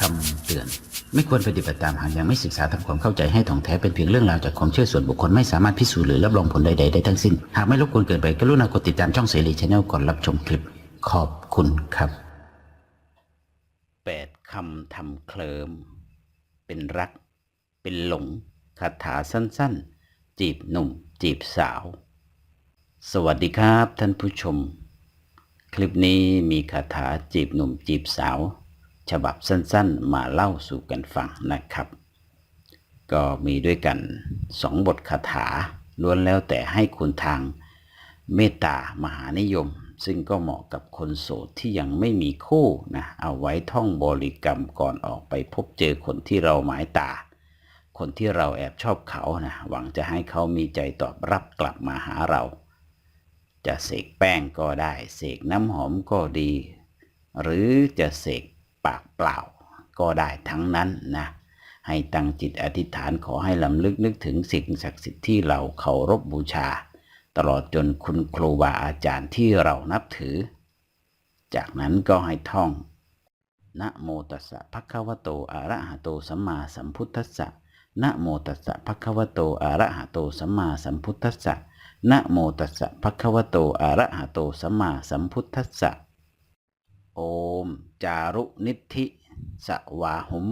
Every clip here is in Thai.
ทำเตือน ไม่ควรปฏิบัติตามหากยังไม่ศึกษาทำความเข้าใจให้ถ่องแท้เป็นเพียงเรื่องราวจากความเชื่อส่วนบุคคลไม่สามารถพิสูจน์หรือรับรองผลใดๆได้ทั้งสิ้น หากไม่รบกวนเกินไปกรุณากดติดตามช่องเสรีชาแนลก่อนรับชมคลิป ขอบคุณครับแปดคำทำเคลิมเป็นรัก เป็นหลงคาถาสั้นๆ จีบหนุ่ม จีบสาว สวัสดีครับท่านผู้ชม คลิปนี้มีคาถาจีบหนุ่มจีบสาว ฉบับสั้นๆ มาเล่าสู่กันฟังนะครับ ก็มีด้วยกันสองบทคาถาล้วนแล้วแต่ให้คุณทางเมตตามหานิยม ซึ่งก็เหมาะกับคนโสดที่ยังไม่มีคู่นะเอาไว้ท่องบริกรรมก่อนออกไปพบเจอคนที่เราหมายตา คนที่เราแอบชอบเขานะหวังจะให้เขามีใจตอบรับกลับมาหาเรา จะเสกแป้งก็ได้ เสกน้ำหอมก็ดี หรือจะเสก ปากเปล่า ก็ได้ทั้งนั้นนะให้ตั้งจิตอธิษฐานขอให้ลำลึกนึกถึงสิ่งศักดิ์สิทธิ์ที่เราเคารพบบูชา ตลอดจนคุณครูบาอาจารย์ที่เรานับถือ จากนั้นก็ให้ท่องนะโมตัสสะภะคะวะโตอะระหะโตสัมมาสัมพุทธัสสะนะโมตัสสะภะคะวะโตอะระหะโตสัมมาสัมพุทธัสสะนะโมตัสสะภะคะวะโตอะระหะโตสัมมาสัมพุทธัสสะ โอม จารุนิธิสวาหุม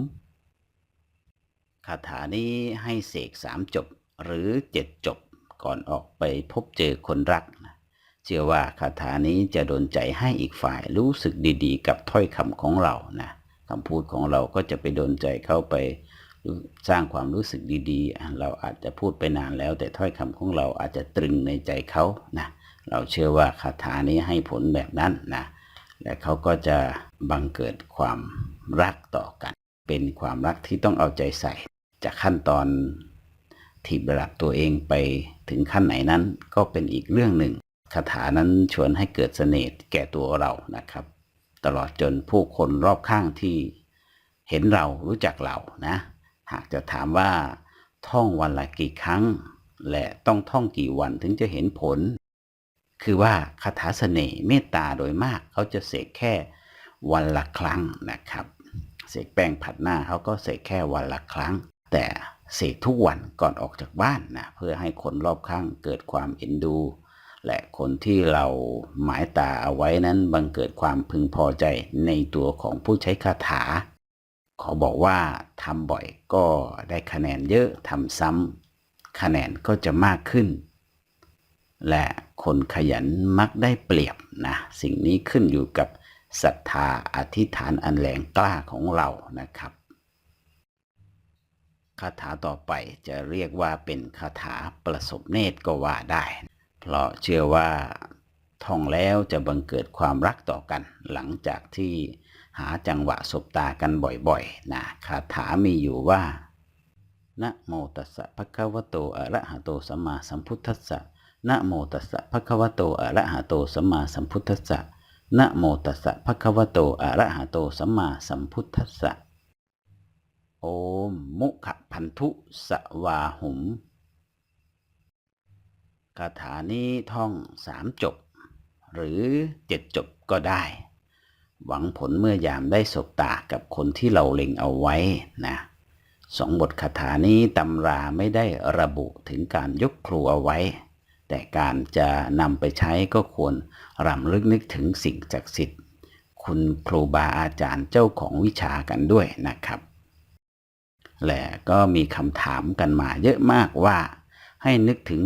คาถานี้ให้เสกสามจบหรือเจ็ดจบก่อนออกไปพบเจอคนรักนะเชื่อว่าคาถานี้จะโดนใจให้อีกฝ่ายรู้สึกดีๆ กับถ้อยคำของเรานะคำพูดของเราก็จะไปโดนใจเข้าไปสร้างความรู้สึกดีๆ เราอาจจะพูดไปนานแล้ว แต่ถ้อยคำของเราอาจจะตรึงในใจเขานะเราเชื่อว่าคาถานี้ให้ผลแบบนั้นนะ และเขาก็จะบังเกิดความรักต่อกัน เป็นความรักที่ต้องเอาใจใส่ จากขั้นตอนถีบระดับตัวเองไปถึงขั้นไหนนั้นก็เป็นอีกเรื่องหนึ่งคาถานั้นชวนให้เกิดเสน่ห์แก่ตัวเรานะครับ ตลอดจนผู้คนรอบข้างที่เห็นเรารู้จักเรานะ หากจะถามว่าท่องวันละกี่ครั้ง และต้องท่องกี่วันถึงจะเห็นผล คือว่าคาถาเสน่ห์เมตตาโดยมากเขาจะเสกแค่วันละครั้งนะครับ เสกแป้งผัดหน้าเขาก็เสกแค่วันละครั้ง แต่เสกทุกวันก่อนออกจากบ้านนะเพื่อให้คนรอบข้างเกิดความเอ็นดู และคนที่เราหมายตาเอาไว้นั้นบังเกิดความพึงพอใจในตัวของผู้ใช้คาถา ขอบอกว่าทำบ่อยก็ได้คะแนนเยอะทำซ้ำคะแนนก็จะมากขึ้น และคนขยันมักได้เปรียบนะสิ่งนี้ขึ้นอยู่กับศรัทธาอธิษฐานอันแรงกล้าของเรานะครับคาถาต่อไปจะเรียกว่าเป็นคาถาประสบเนตรก็ว่าได้ เพราะเชื่อว่าท่องแล้วจะบังเกิดความรักต่อกัน หลังจากที่หาจังหวะสบตากันบ่อยๆนะคาถามีอยู่ว่านะโมตัสสะภะคะวะโตอะระหะโตสัมมาสัมพุทธัสสะ นะโมตัสสะภะคะวะโตอะระหะโตสัมมาสัมพุทธัสสะนะโมตัสสะภะคะวะโตอะระหะโตสัมมาสัมพุทธัสสะโอมมุขพันธุสวาหุมคาถานี้ท่องสามจบ หรือเจ็ดจบก็ได้ หวังผลเมื่อยามได้สบตากับคนที่เราเล็งเอาไว้นะสองบทคาถานี้ตำราไม่ได้ระบุถึงการยกครูเอาไว้ แต่การจะนำไปใช้ก็ควรรำลึกนึกถึงสิ่งศักดิ์สิทธิ์ คุณครูบาอาจารย์เจ้าของวิชากันด้วยนะครับ และก็มีคำถามกันมาเยอะมากว่า ให้นึกถึง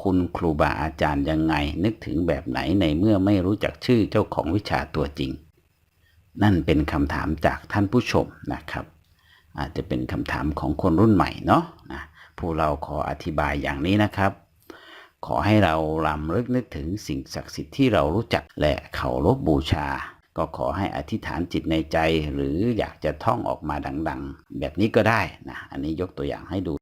คุณครูบาอาจารย์ยังไง นึกถึงแบบไหนในเมื่อไม่รู้จักชื่อเจ้าของวิชาตัวจริง นั่นเป็นคำถามจากท่านผู้ชมนะครับ อาจจะเป็นคำถามของคนรุ่นใหม่เนาะนะผู้เราขออธิบายอย่างนี้นะครับ ขอให้เราลำลึกนึกถึงสิ่งศักดิ์สิทธิ์ที่เรารู้จักและเคารพบูชา ก็ขอให้อธิษฐานจิตในใจ หรืออยากจะท่องออกมาดัง ๆ แบบนี้ก็ได้นะอันนี้ยกตัวอย่างให้ดู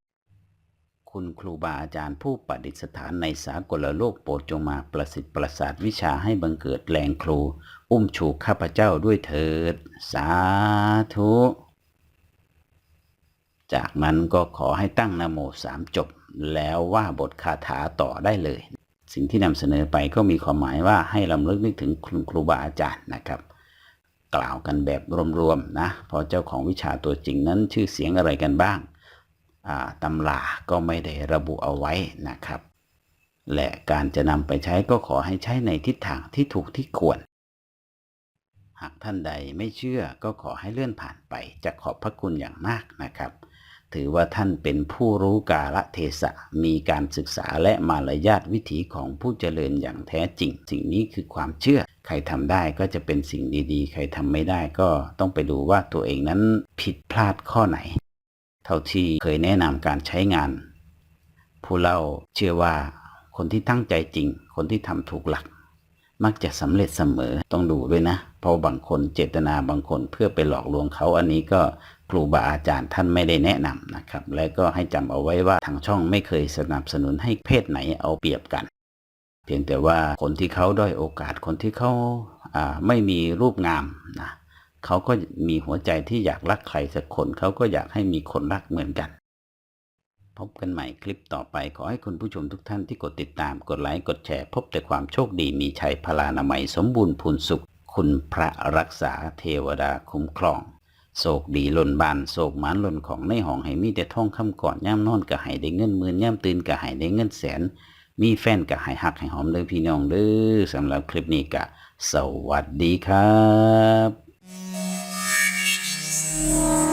คุณครูบาอาจารย์ผู้ประดิษฐานในสากลโลกโปรดจงมาประสิทธิ์ประสาทวิชาให้บังเกิดแรงครู อุ้มชูข้าพเจ้าด้วยเถิด สาธุ จากนั้นก็ขอให้ตั้งนโมสามจบ แล้วว่าบทคาถาต่อได้เลย สิ่งที่นำเสนอไปก็มีความหมายว่าให้ลำลึกนึกถึงคุณครูบาอาจารย์นะครับ กล่าวกันแบบรวมๆนะเพราะเจ้าของวิชาตัวจริงนั้นชื่อเสียงอะไรกันบ้างาตำราก็ไม่ได้ระบุเอาไว้นะครับ และการจะนำไปใช้ก็ขอให้ใช้ในทิศทางที่ถูกที่ควร หากท่านใดไม่เชื่อก็ขอให้เลื่อนผ่านไปจะขอบพระคุณอย่างมากนะครับ ถือว่าท่านเป็นผู้รู้กาลเทศะ มีการศึกษาและมารยาทวิถีของผู้เจริญอย่างแท้จริง สิ่งนี้คือความเชื่อ ใครทำได้ก็จะเป็นสิ่งดีๆ ใครทำไม่ได้ก็ต้องไปดูว่าตัวเองนั้นผิดพลาดข้อไหน เท่าที่เคยแนะนำการใช้งาน ผู้เล่าเชื่อว่าคนที่ตั้งใจจริง คนที่ทำถูกหลัก มักจะสำเร็จเสมอต้องดูด้วยนะ เพราะบางคนเจตนาบางคนเพื่อไปหลอกลวงเขาอันนี้ก็ครูบาอาจารย์ท่านไม่ได้แนะนำนะครับ และก็ให้จำเอาไว้ว่าทางช่องไม่เคยสนับสนุนให้เพศไหนเอาเปรียบกัน เพียงแต่ว่าคนที่เขาด้อยโอกาสคนที่เขาไม่มีรูปงามนะเขาก็มีหัวใจที่อยากรักใครสักคนเขาก็อยากให้มีคนรักเหมือนกัน พบกันใหม่คลิปต่อไปขอให้คุณผู้ชมทุกท่านที่กดติดตามกดไลค์กดแชร์พบแต่ความโชคดีมีชัยพลานามัยสมบูรณ์พูนสุข คุณพระรักษาเทวดาคุ้มครองโศกดีหล่นบานโศกหมานหล่นของในห้องให้มีแต่ท่องคำก่อนย่ำนอนก็ให้ได้เงินหมื่นย่ำตื่นก็ให้ได้เงินแสน มีแฟนก็ให้หักให้หอมเด้อพี่น้องเด้อสำหรับคลิปนี้ก็สวัสดีครับ